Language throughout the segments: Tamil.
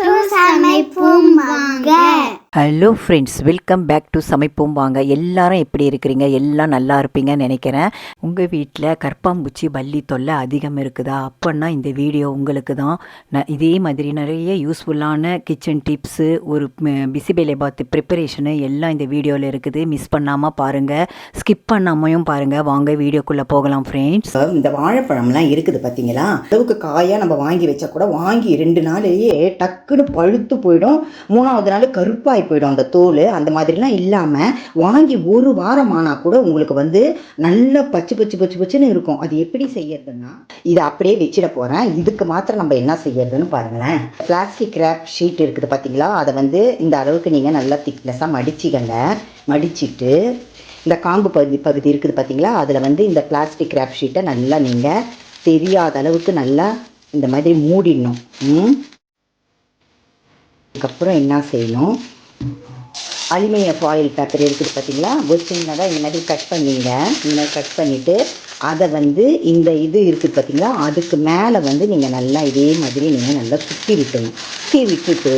டு சமைப்போம் வாங்க hello friends welcome back to சமைப்போம் வாங்க. எல்லாரும் எப்படி இருக்கிறீங்க? எல்லாம் நல்லா இருப்பீங்கன்னு நினைக்கிறேன். உங்கள் வீட்டில் கற்பாம்பூச்சி பள்ளி தொல்லை அதிகம் இருக்குதா? அப்போன்னா இந்த வீடியோ உங்களுக்கு தான். நான் இதே மாதிரி நிறைய யூஸ்ஃபுல்லான கிச்சன் டிப்ஸு ஒரு பிசிபேலை பாத்து ப்ரிப்பரேஷனு எல்லாம் இந்த வீடியோவில் இருக்குது. மிஸ் பண்ணாமல் பாருங்கள் ஸ்கிப் பண்ணாமையும் பாருங்கள் வாங்க வீடியோக்குள்ளே போகலாம் ஃப்ரெண்ட்ஸ் இந்த வாழைப்பழம்லாம் இருக்குது பார்த்தீங்களா? அளவுக்கு காயாக நம்ம வாங்கி வச்சா கூட வாங்கி ரெண்டு நாளையே டக்குன்னு பழுத்து போயிடும். மூணாவது நாள் கருப்பாக போயிடும் அந்த தோல் அந்த மாதிரிலாம் இல்லாமல் வாங்கி ஒரு வாரம் ஆனால் கூட உங்களுக்கு வந்து நல்ல பச்சு பச்சு பச்சு பச்சுன்னு இருக்கும். அது எப்படி செய்யறதுன்னா இதை அப்படியே வச்சிட போகிறேன் இதுக்கு மாத்திரம் நம்ம என்ன செய்யறதுன்னு பாருங்களேன். பிளாஸ்டிக் ரேப் ஷீட் இருக்குது பார்த்தீங்களா அதை வந்து இந்த அளவுக்கு நீங்கள் நல்லா திக்னஸாக மடிச்சிக்கங்க. மடிச்சிட்டு இந்த காம்பு பகுதி பகுதி இருக்குது பார்த்தீங்களா அதில் வந்து இந்த பிளாஸ்டிக் ரேப் ஷீட்டை நல்லா நீங்கள் தெரியாத அளவுக்கு நல்லா இந்த மாதிரி மூடிடணும். அதுக்கப்புறம் என்ன செய்யணும்? அலுமினிய ஃபாயில் பேப்பர் இருக்குது பார்த்தீங்களா? ஒரு சின்னதாக இந்த மாதிரி கட் பண்ணிங்க. இந்த மாதிரி கட் பண்ணிவிட்டு அதை வந்து இந்த இது இருக்குது பார்த்தீங்களா? அதுக்கு மேலே வந்து நீங்கள் நல்லா இதே மாதிரி நீங்கள் நல்லா சுற்றி விட்டணும் சுற்றி விட்டுட்டு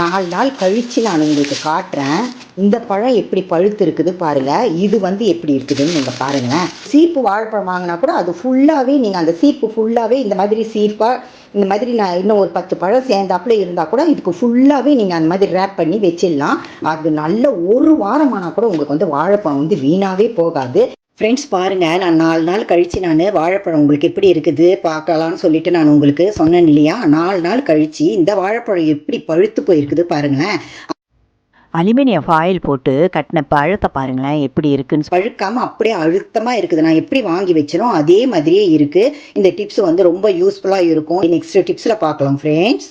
நாலு நாள் கழித்து நான் உங்களுக்கு காட்டுறேன். இந்த பழம் எப்படி பழுத்து இருக்குது பாருங்கள் இது வந்து எப்படி இருக்குதுன்னு நீங்கள் பாருங்களேன். சீப்பு வாழைப்பழம் வாங்கினா கூட அது ஃபுல்லாகவே நீங்கள் அந்த சீப்பு ஃபுல்லாகவே இந்த மாதிரி சீப்பாக இந்த மாதிரி நான் இன்னும் ஒரு பத்து பழம் சேர்ந்தாப்புல இருந்தால் கூட இதுக்கு ஃபுல்லாகவே நீங்கள் அந்த மாதிரி ரேப் பண்ணி வச்சிடலாம். அது நல்ல ஒரு வாரமானால் கூட உங்களுக்கு வந்து வாழைப்பழம் வந்து வீணாகவே போகாது. ஃப்ரெண்ட்ஸ் பாருங்கள் நான் நாலு நாள் கழித்து நான் வாழைப்பழம் உங்களுக்கு எப்படி இருக்குது பார்க்கலாம்னு சொல்லிட்டு நான் உங்களுக்கு சொன்னேன் இல்லையா? நாலு நாள் கழித்து இந்த வாழைப்பழம் எப்படி பழுத்து போயிருக்குது பாருங்களேன். அலுமினிய ஃபாயில் போட்டு கட்டின பழத்தை பாருங்களேன் எப்படி இருக்குன்னு பழுக்காமல் அப்படியே அழுத்தமாக இருக்குது. நான் எப்படி வாங்கி வச்சனோ அதே மாதிரியே இருக்குது இந்த டிப்ஸ் வந்து ரொம்ப யூஸ்ஃபுல்லாக இருக்கும். நெக்ஸ்ட் டிப்ஸில் பார்க்கலாம் ஃப்ரெண்ட்ஸ்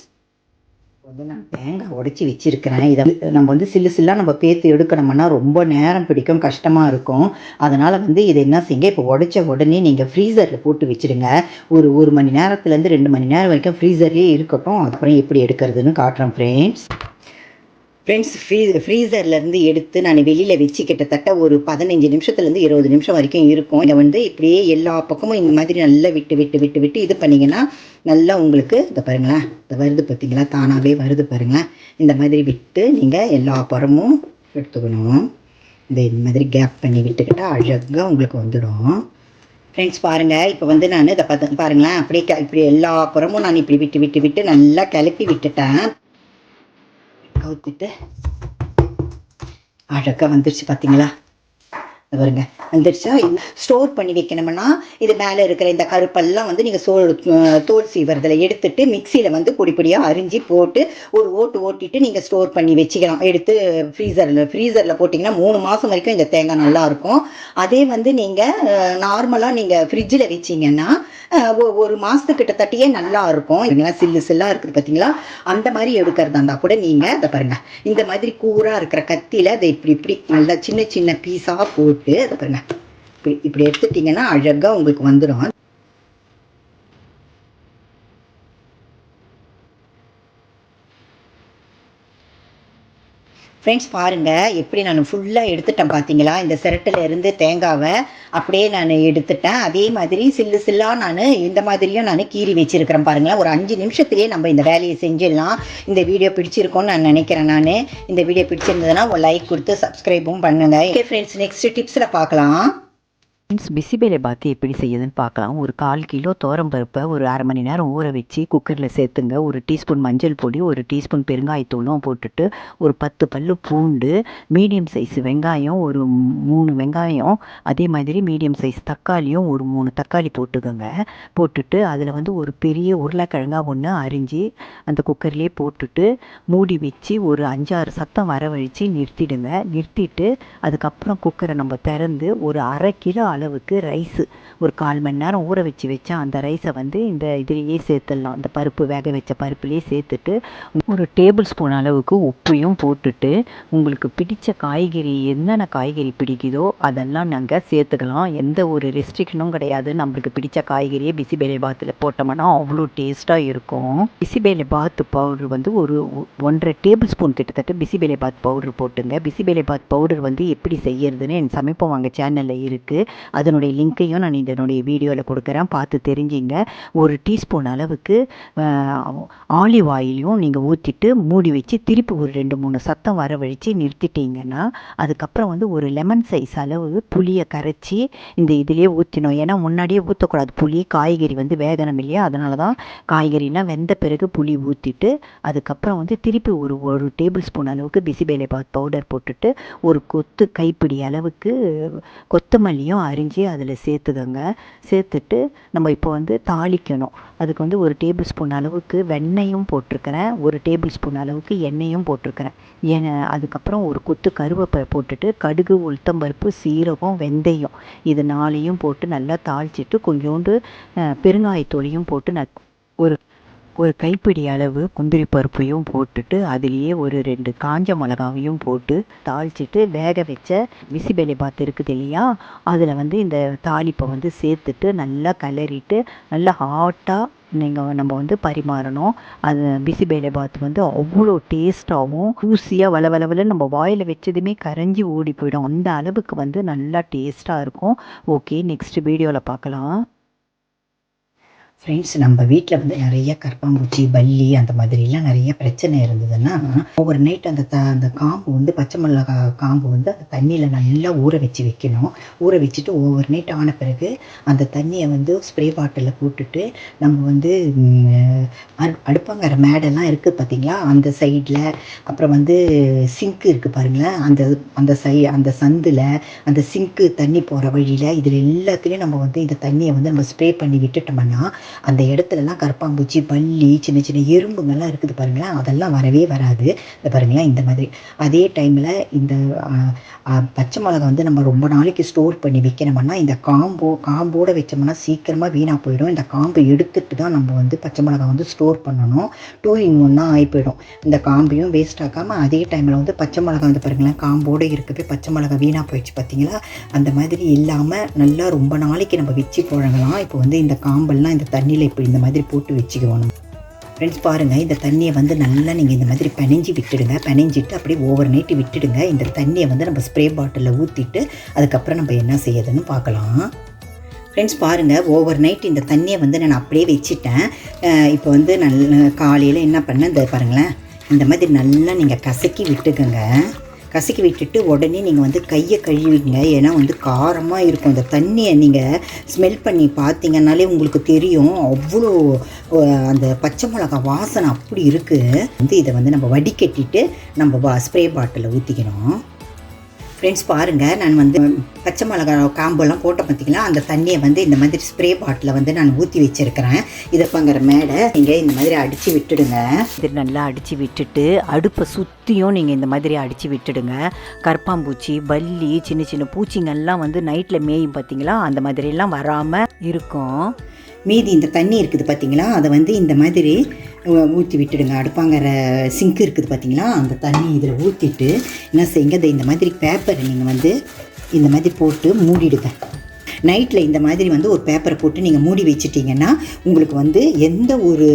வந்து நான் தேங்காய் உடச்சி வச்சிருக்கிறேன். இதை நம்ம வந்து சில்லு சில்லாக நம்ம பேத்து எடுக்கணும்னா ரொம்ப நேரம் பிடிக்கும் கஷ்டமாக இருக்கும். அதனால் வந்து இதை என்ன செய்யுங்க இப்போ உடைச்ச உடனே நீங்கள் ஃப்ரீசரில் போட்டு வச்சுடுங்க. ஒரு ஒரு மணி நேரத்துலேருந்து ரெண்டு மணி நேரம் வரைக்கும் ஃப்ரீசர்லேயே இருக்கட்டும். அப்புறம் எப்படி எடுக்கிறதுன்னு காட்டுறேன் ஃப்ரெண்ட்ஸ் ஃப்ரெண்ட்ஸ் ஃப்ரீ ஃப்ரீசர்லேருந்து எடுத்து நான் வெளியில் வச்சு கிட்டத்தட்ட ஒரு பதினஞ்சு நிமிஷத்துலேருந்து இருபது நிமிஷம் வரைக்கும் இருக்கும். இதை வந்து இப்படியே எல்லா பக்கமும் இந்த மாதிரி நல்லா விட்டு விட்டு விட்டு விட்டு இது பண்ணிங்கன்னா நல்லா உங்களுக்கு இதை பாருங்களேன் இந்த வருது பார்த்தீங்களா? தானாகவே வருது பாருங்களேன். இந்த மாதிரி விட்டு நீங்கள் எல்லா புறமும் எடுத்துக்கணும். இந்த இந்த மாதிரி கேப் பண்ணி விட்டுக்கிட்டால் அழகாக உங்களுக்கு வந்துடும். ஃப்ரெண்ட்ஸ் பாருங்கள் இப்போ வந்து நான் இதை பார்த்து பாருங்களேன் அப்படியே இப்படி எல்லா புறமும் நான் இப்படி விட்டு விட்டு விட்டு நல்லா கிளப்பி விட்டுட்டேன். கவுத்துட்டு அழகாக வந்துருச்சு பார்த்தீங்களா பாருங்க வந்துருச்சா? ஸ்டோர் பண்ணி வைக்கணும்னா இது மேலே இருக்கிற இந்த கருப்பெல்லாம் வந்து நீங்கள் சோ தோல் சீவரதில் எடுத்துட்டு மிக்சியில் வந்து பொடி பொடியாக அரிஞ்சு போட்டு ஒரு ஓட்டு ஓட்டிட்டு நீங்கள் ஸ்டோர் பண்ணி வச்சுக்கலாம். எடுத்து ஃப்ரீசரில் ஃப்ரீசரில் போட்டிங்கன்னா மூணு மாதம் வரைக்கும் இந்த தேங்காய் நல்லாயிருக்கும் அதே வந்து நீங்கள் நார்மலாக நீங்கள் ஃப்ரிட்ஜில் வச்சிங்கன்னா ஒரு மாதத்து கிட்டத்தட்டியே நல்லா இருக்கும். இல்லைங்களா சில்லு சில்லாக இருக்குது பார்த்தீங்களா அந்த மாதிரி எடுக்கிறதா இருந்தால் கூட நீங்கள் அதை பாருங்கள் இந்த மாதிரி கூராக இருக்கிற கத்தியில் அதை இப்படி இப்படி நல்லா சின்ன சின்ன பீஸாக போட்டு அதை பாருங்கள் இப்படி இப்படி எடுத்துட்டிங்கன்னா அழகாக உங்களுக்கு வந்துடும் ஃப்ரெண்ட்ஸ் பாருங்கள் எப்படி நான் ஃபுல்லாக எடுத்துட்டேன் பார்த்தீங்களா இந்த சிரட்டில் இருந்து தேங்காவை அப்படியே நான் எடுத்துட்டேன். அதே மாதிரி சில்லு சில்லாக நான் இந்த மாதிரியும் நான் கீறி வச்சுருக்கிறேன் பாருங்களேன். ஒரு அஞ்சு நிமிஷத்துலேயே நம்ம இந்த வேலையை செஞ்சிடலாம். இந்த வீடியோ பிடிச்சிருக்கோன்னு நான் நினைக்கிறேன் நான். இந்த வீடியோ பிடிச்சிருந்ததுன்னா ஒரு லைக் கொடுத்து சப்ஸ்கிரைபும் பண்ணுங்கள் ஓகே ஃப்ரெண்ட்ஸ் நெக்ஸ்ட் டிப்ஸில் பார்க்கலாம். ஃப்ரெண்ட்ஸ் பிசிபேலை பாத்து எப்படி செய்யுதுன்னு பார்க்கலாம். ஒரு கால் கிலோ பருப்பை ஒரு அரை மணி நேரம் ஊற வச்சு குக்கரில் சேர்த்துங்க. ஒரு டீஸ்பூன் மஞ்சள் பொடி ஒரு டீஸ்பூன் பெருங்காயத்தூளும் போட்டுட்டு ஒரு பத்து பல்லு பூண்டு மீடியம் சைஸ் வெங்காயம் ஒரு மூணு வெங்காயம் அதே மாதிரி மீடியம் சைஸ் தக்காளியும் ஒரு மூணு தக்காளி போட்டுக்கோங்க. போட்டுட்டு அதில் வந்து ஒரு பெரிய உருளைக்கிழங்கா ஒன்று அரிஞ்சு அந்த குக்கர்லேயே போட்டுட்டு மூடி வச்சு ஒரு அஞ்சாறு சத்தம் வரவழித்து நிறுத்திடுங்க. நிறுத்திட்டு அதுக்கப்புறம் குக்கரை நம்ம திறந்து ஒரு அரை கிலோ அளவுக்கு ரைஸு. ஒரு கால் மணி நேரம் ஊற வச்சு வச்சா அந்த ரைஸை வந்து இந்த இதுலேயே சேர்த்துடலாம். இந்த பருப்பு வேக வச்ச பருப்புலேயே சேர்த்துட்டு ஒரு டேபிள் ஸ்பூன் அளவுக்கு உப்பையும் போட்டுட்டு உங்களுக்கு பிடித்த காய்கறி என்னென்ன காய்கறி பிடிக்குதோ அதெல்லாம் நாங்கள் சேர்த்துக்கலாம். எந்த ஒரு ரெஸ்ட்ரிக்ஷனும் கிடையாது. நம்மளுக்கு பிடித்த காய்கறியை பிசிபேலை பாத்தில் போட்டோம்னா அவ்வளோ டேஸ்ட்டாக இருக்கும். பிசிபேலை பாத் பவுடர் வந்து ஒரு ஒ- ஒன்றரை டேபிள் ஸ்பூன் கிட்டத்தட்ட பிசிபேலை பாத் பவுடர் போட்டுங்க. பிசிபேலை பாத் பவுடர் வந்து எப்படி செய்யறதுன்னு என் சமைப்போம் வாங்க சேனலில் இருக்குது அதனுடைய லிங்க்கையும் நான் இதனுடைய வீடியோவில் கொடுக்குறேன். பார்த்து தெரிஞ்சுங்க. ஒரு டீஸ்பூன் அளவுக்கு ஆலிவ் ஆயிலையும் நீங்கள் ஊற்றிட்டு மூடி வச்சு திருப்பி ஒரு ரெண்டு மூணு சத்தம் வரவழைச்சு நிறுத்திட்டீங்கன்னா அதுக்கப்புறம் வந்து ஒரு லெமன் சைஸ் அளவு புளியை கரைச்சி இந்த இதிலே ஊற்றினோம் ஏன்னா முன்னாடியே ஊற்றக்கூடாது புளி காய்கறி வந்து வேகணும் இல்லையா? அதனால தான் காய்கறிலாம் வெந்த பிறகு புளி ஊற்றிட்டு அதுக்கப்புறம் வந்து திருப்பி ஒரு ஒரு டேபிள் ஸ்பூன் அளவுக்கு பிசிபேலை பாத் பவுடர் போட்டுட்டு ஒரு கொத்து கைப்பிடி அளவுக்கு கொத்தமல்லியும் அரி அரிஞ்சு அதில் சேர்த்துக்கோங்க. சேர்த்துட்டு நம்ம இப்போ வந்து தாளிக்கணும். அதுக்கு வந்து ஒரு டேபிள் ஸ்பூன் அளவுக்கு வெண்ணெயும் போட்டிருக்கிறேன். ஒரு டேபிள் ஸ்பூன் அளவுக்கு எண்ணெயும் போட்டிருக்கிறேன். ஏன் அதுக்கப்புறம் ஒரு கொத்து கருவேப்பை போட்டுட்டு கடுகு உளுத்தம்பருப்பு சீரகம் வெந்தயம் இது நாளையும் போட்டு நல்லா தாளிச்சிட்டு கொஞ்சோண்டு அஹ், போட்டு நான் ஒரு ஒரு கைப்பிடி அளவு முந்திரி பருப்பையும் போட்டுட்டு அதுலேயே ஒரு ரெண்டு காஞ்ச மிளகாவையும் போட்டு தாளிச்சிட்டு வேக வச்ச விசிபெலி பாத் இருக்குது இல்லையா? அதில் வந்து இந்த தாளிப்பை வந்து சேர்த்துட்டு நல்லா கிளறிட்டு நல்லா ஹாட்டாக நீங்கள் நம்ம வந்து பரிமாறணும். அது பிசிபேலை பாத் வந்து அவ்வளோ டேஸ்ட்டாகவும் ஊசியாக வள வளவில் நம்ம வாயில் வச்சதுமே கரைஞ்சி ஓடி போயிடும். அந்த அளவுக்கு வந்து நல்லா டேஸ்ட்டாக இருக்கும். ஓகே நெக்ஸ்ட் வீடியோவில் பார்க்கலாம். ஃப்ரெண்ட்ஸ் நம்ம வீட்டில் வந்து நிறைய கற்பாம்பூச்சி பல்லி அந்த மாதிரிலாம் நிறைய பிரச்சனை இருந்ததுன்னா ஒவ்வொரு நைட் அந்த த அந்த காம்பு வந்து பச்சை மிளகா காம்பு வந்து அந்த தண்ணியில் நல்லா ஊற வச்சு வைக்கணும். ஊற வச்சுட்டு ஒவ்வொரு நைட் ஆன பிறகு அந்த தண்ணியை வந்து ஸ்ப்ரே பாட்டிலில் போட்டுட்டு நம்ம வந்து அடுப்பங்கிற அடு மேடெல்லாம் இருக்குது பார்த்தீங்களா? அந்த சைடில் அப்புறம் வந்து சிங்க்கு இருக்குது பாருங்களேன். அந்த அந்த சை அந்த சந்தில் அந்த சிங்க்கு தண்ணி போகிற வழியில் இதில் எல்லாத்துலேயும் நம்ம வந்து இந்த தண்ணியை வந்து நம்ம ஸ்ப்ரே பண்ணி விட்டுட்டோம்னா அந்த இடத்துலலாம் கரப்பாம்பூச்சி பல்லி சின்ன சின்ன எறும்புங்கள்லாம் இருக்குது பாருங்களேன். அதெல்லாம் வரவே வராது. இந்த பாருங்களேன் இந்த மாதிரி. அதே டைமில் இந்த பச்சை மிளகா வந்து நம்ம ரொம்ப நாளைக்கு ஸ்டோர் பண்ணி வைக்கணும்னா இந்த காம்போ காம்போடு வச்சோம்னா சீக்கிரமாக வீணாக போயிடும். இந்த காம்பை எடுத்துட்டு தான் நம்ம வந்து பச்சை மிளகா வந்து ஸ்டோர் பண்ணணும். டூ இன் ஒன்னாக ஆகி போயிடும். இந்த காம்பையும் வேஸ்ட் ஆக்காமல் அதே டைமில் வந்து பச்சை மிளகா வந்து பாருங்களேன் காம்போடு இருக்கவே பச்சை மிளகா வீணாக போயிடுச்சு பார்த்தீங்களா அந்த மாதிரி இல்லாமல் நல்லா ரொம்ப நாளைக்கு நம்ம வச்சு புழங்கலாம். இப்போ வந்து இந்த காம்பெல்லாம் இந்த தண்ணியில் இப்படி இந்த மாதிரி போட்டு வச்சுக்கணும். ஃப்ரெண்ட்ஸ் பாருங்கள் இந்த தண்ணியை வந்து நல்லா நீங்கள் இந்த மாதிரி பிணைஞ்சி விட்டுடுங்க. பனைஞ்சிட்டு அப்படியே ஓவர் நைட்டு விட்டுடுங்க. இந்த தண்ணியை வந்து நம்ம ஸ்ப்ரே பாட்டிலில் ஊற்றிட்டு அதுக்கப்புறம் நம்ம என்ன செய்யுதுன்னு பார்க்கலாம். ஃப்ரெண்ட்ஸ் பாருங்கள் ஓவர் நைட் இந்த தண்ணியை வந்து நான் அப்படியே வச்சுட்டேன். இப்போ வந்து நல்ல காலையில் என்ன பண்ணேன்? இந்த பாருங்களேன் இந்த மாதிரி நல்லா நீங்கள் கசக்கி விட்டுக்கோங்க. கசக்கி விட்டுட்டு உடனே நீங்கள் வந்து கையை கழுவிங்க ஏன்னா வந்து காரமாக இருக்கும். அந்த தண்ணியை நீங்கள் ஸ்மெல் பண்ணி பார்த்தீங்கன்னாலே உங்களுக்கு தெரியும். அவ்வளோ அந்த பச்சை மிளகா வாசனை அப்படி இருக்குது வந்து இதை வந்து நம்ம வடிகட்டிட்டு நம்ம ஸ்ப்ரே பாட்டிலில் ஊற்றிக்கணும் ஃப்ரெண்ட்ஸ் பாருங்கள் நான் வந்து பச்சை மிளகா காம்பெல்லாம் போட்ட பார்த்தீங்களா அந்த தண்ணியை வந்து இந்த மாதிரி ஸ்ப்ரே பாட்டில் வந்து நான் ஊற்றி வச்சுருக்கிறேன். இதை பங்குற மேடை நீங்கள் இந்த மாதிரி அடித்து விட்டுடுங்க. இது நல்லா அடித்து விட்டுட்டு அடுப்பை சுற்றியும் நீங்கள் இந்த மாதிரி அடித்து விட்டுடுங்க. கற்பாம்பூச்சி பல்லி சின்ன சின்ன பூச்சிங்கள்லாம் வந்து நைட்டில் மேயும் பார்த்தீங்களா அந்த மாதிரிலாம் வராமல் இருக்கும். மீதி இந்த தண்ணி இருக்குது பார்த்தீங்களா அதை வந்து இந்த மாதிரி ஊற்றி விட்டுடுங்க. அடுப்பாங்கிற சிங்க் இருக்குது பார்த்தீங்களா அந்த தண்ணி இதில் ஊற்றிட்டு என்ன செய்யுங்க? அதை இந்த மாதிரி பேப்பரை நீங்கள் வந்து இந்த மாதிரி போட்டு மூடிடுங்க. நைட்டில் இந்த மாதிரி வந்து ஒரு பேப்பரை போட்டு நீங்கள் மூடி வச்சிட்டிங்கன்னா உங்களுக்கு வந்து எந்த ஒரு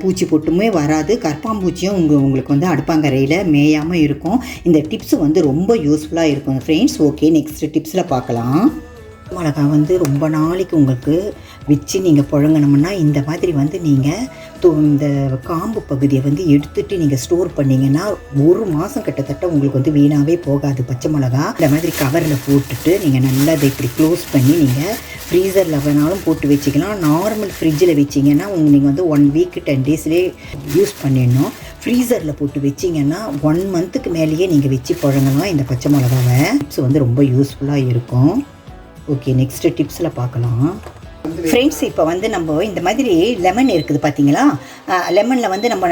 பூச்சி பொட்டுமே வராது. கற்பாம்பூச்சியும் உங்கள் உங்களுக்கு வந்து அடுப்பாங்கரையில் மேயாமல் இருக்கும். இந்த டிப்ஸ் வந்து ரொம்ப யூஸ்ஃபுல்லாக இருக்கும். ஃப்ரெண்ட்ஸ் ஓகே நெக்ஸ்ட் டிப்ஸில் பார்க்கலாம் மிளகா வந்து ரொம்ப நாளைக்கு உங்களுக்கு வச்சு நீங்கள் புழங்கணும்னா இந்த மாதிரி வந்து நீங்கள் தோ இந்த காம்பு பகுதியை வந்து எடுத்துட்டு நீங்கள் ஸ்டோர் பண்ணிங்கன்னா ஒரு மாதம் கிட்டத்தட்ட உங்களுக்கு வந்து வீணாகவே போகாது பச்சை மிளகா. இந்த மாதிரி கவரில் போட்டுட்டு நீங்கள் நல்லா அதை இப்படி க்ளோஸ் பண்ணி நீங்கள் ஃப்ரீசரில் வேணாலும் போட்டு வச்சுக்கலாம். நார்மல் ஃப்ரிட்ஜில் வச்சிங்கன்னா உங்கள் நீங்கள் வந்து ஒன் வீக் டென் டேஸ்லேயே யூஸ் பண்ணிடணும். ஃப்ரீசரில் போட்டு வச்சிங்கன்னா ஒன் மந்த்துக்கு மேலேயே நீங்கள் வச்சு புழங்கலாம் இந்த பச்சை மிளகாவை. டிப்ஸ் வந்து ரொம்ப யூஸ்ஃபுல்லாக இருக்கும். ஓகே நெக்ஸ்ட் டிப்ஸில் பார்க்கலாம் ஃப்ரெண்ட்ஸ் இப்போ வந்து நம்ம இந்த மாதிரி லெமன் இருக்குது பார்த்தீங்களா லெமனில் வந்து நம்ம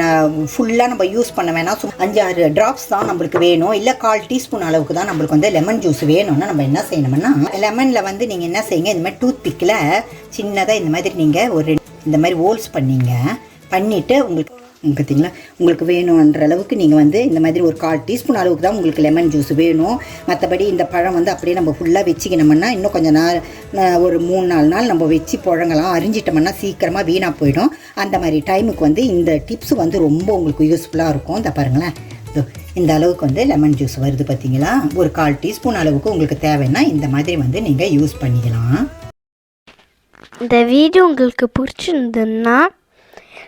ஃபுல்லாக நம்ம யூஸ் பண்ண வேணாம். சும் அஞ்சு ஆறு ட்ராப்ஸ் தான் நம்மளுக்கு வேணும். இல்லை கால் டீஸ்பூன் அளவுக்கு தான் நம்மளுக்கு வந்து லெமன் ஜூஸ் வேணும்னா நம்ம என்ன செய்யணும்னா லெமனில் வந்து நீங்கள் என்ன செய்யுங்க இந்த மாதிரி டூத் பிக்கில் சின்னதாக இந்த மாதிரி நீங்கள் ஒரு இந்த மாதிரி ஹோல்ஸ் பண்ணீங்க. பண்ணிவிட்டு உங்களுக்கு பார்த்தீங்களா உங்களுக்கு வேணுன்ற அளவுக்கு நீங்கள் வந்து இந்த மாதிரி ஒரு கால் டீஸ்பூன் அளவுக்கு தான் உங்களுக்கு லெமன் ஜூஸ் வேணும். மற்றபடி இந்த பழம் வந்து அப்படியே நம்ம ஃபுல்லாக வச்சுக்கணும்னா இன்னும் கொஞ்சம் நாள் ஒரு மூணு நாலு நாள் நம்ம வச்சு புழங்கலாம். அரிஞ்சிட்டோம்னா சீக்கிரமாக வீணாக போயிடும். அந்த மாதிரி டைமுக்கு வந்து இந்த டிப்ஸ் வந்து ரொம்ப உங்களுக்கு யூஸ்ஃபுல்லாக இருக்கும். இந்த பாருங்களேன். இந்த அளவுக்கு வந்து லெமன் ஜூஸ் வருது பார்த்தீங்களா ஒரு கால் டீஸ்பூன் அளவுக்கு உங்களுக்கு தேவைன்னா இந்த மாதிரி வந்து நீங்கள் யூஸ் பண்ணிக்கலாம். இந்த வீடியோ உங்களுக்கு பிடிச்சிருந்ததுன்னா